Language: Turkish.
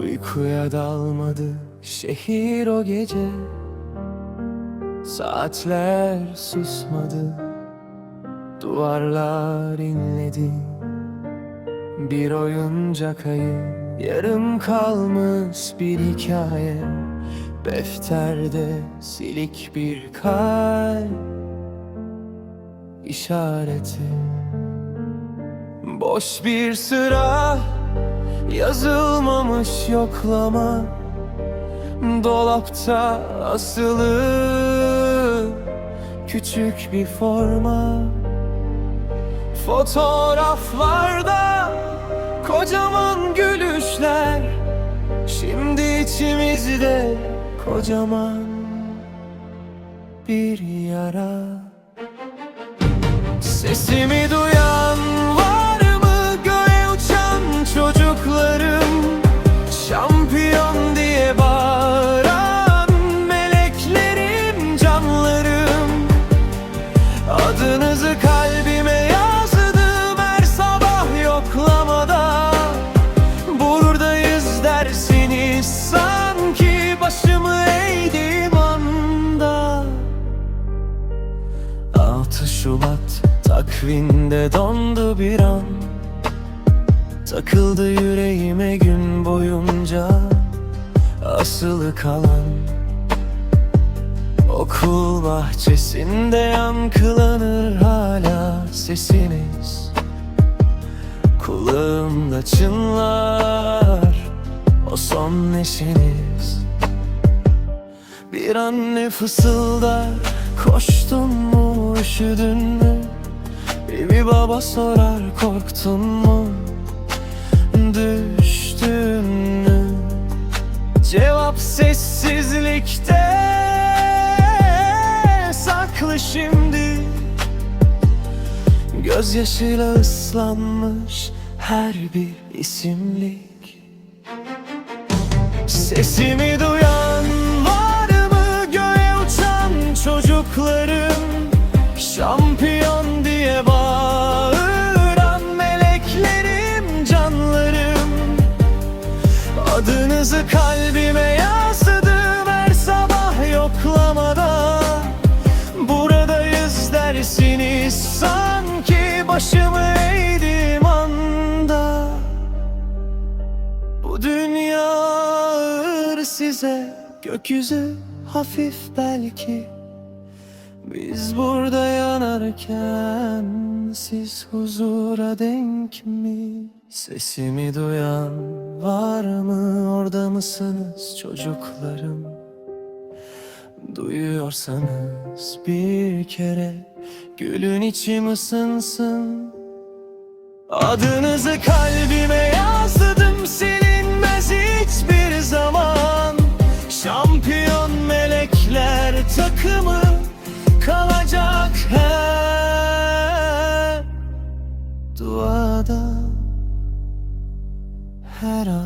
Uykuya dalmadı şehir o gece. Saatler susmadı Duvarlar inledi. Bir oyuncak ayı Yarım kalmış bir hikaye. Defterde silik bir kalp işareti. Boş bir sıra Yazılmamış yoklama Dolapta asılı. Küçük bir forma. Fotoğraflarda Kocaman gülüşler. Şimdi içimizde Kocaman Bir yara. Sesimi duyan Adınızı kalbime yazdım her sabah yoklamada. Buradayız dersiniz sanki başımı eğdiğim anda. 6 Şubat takvimde dondu bir an. Takıldı yüreğime gün boyunca. Asılı kalan Okul bahçesinde yankılanır hala sesiniz Kulağımda çınlar o son neşeniz. Bir anne fısıldar Koştun mu üşüdün mü? Bir, baba sorar korktun mu Saklı şimdi. Gözyaşıyla ıslanmış Her bir isimlik. Sesimi duyan var mı göğe uçan çocuklarım? Şampiyon diye bağıran meleklerim canlarım. Adınızı kalbime Gökyüzü hafif belki Biz burada yanarken Siz huzura denk mi? Sesimi duyan var mı? Orada mısınız çocuklarım? Duyuyorsanız bir kere Gülün içim ısınsın Adınızı kalbime yazdım silinmez kalacak her duada her an